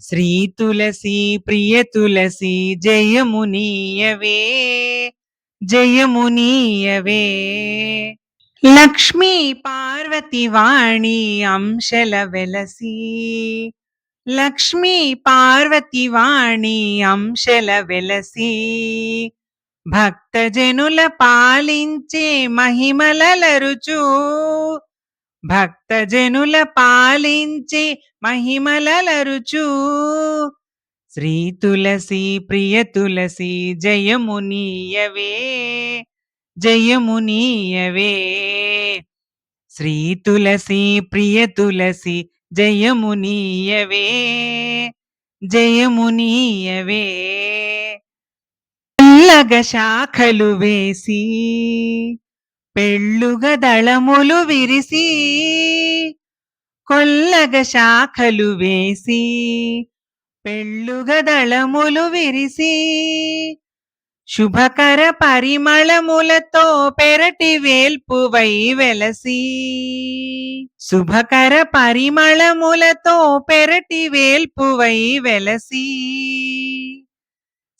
శ్రీ తులసి ప్రియ తులసి జయమునీయవే జయమునీయవే లక్ష్మీ పార్వతి వాణి అంశల వెలసి లక్ష్మీ పార్వతి వాణి అంశల వెలసి. భక్తజనుల పాలించే మహిమలలరుచూ భక్తజనుల పాలించి మహిమలరుచు శ్రీ తులసి ప్రియ తులసి జయమునీయవే జయమునీయవే శ్రీ తులసి ప్రియ తులసి జయమునీయవే జయమునీయవే శాఖలు వేసి పెళ్ళుగ దళములు విరిసి కొల్లగ శాఖలు వేసి పెళ్ళుగ దళములు విరిసి శుభకర పరిమళములతో పెరటి వేల్పువై వెలసి శుభకర పరిమళములతో పెరటి వేల్పువై వెలసి.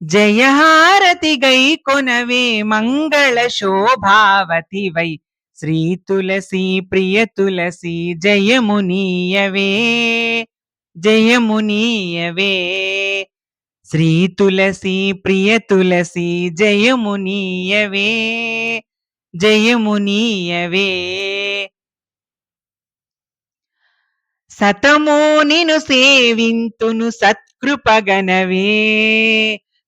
జయహారతి గై కొనవే మంగళ శోభావతి వై శ్రీ తులసి ప్రియ తులసి జయమునీయవే జయమునీయవే శ్రీ తులసి ప్రియ తులసి జయమునీయవే జయమునీయవే సతమో నిను సేవింతును సత్కృపగనవే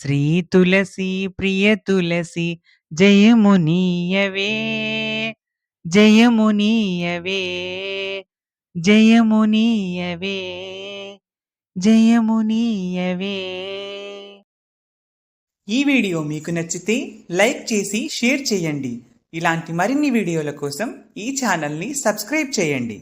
శ్రీ తులసి ప్రియ తులసి జయమునీయవే జయమునీయవే జయమునీయవే జయమునీయవే ఈ వీడియో మీకు నచ్చితే లైక్ చేసి షేర్ చేయండి. ఇలాంటి మరిన్ని వీడియోల కోసం ఈ ఛానల్ని సబ్స్క్రైబ్ చేయండి.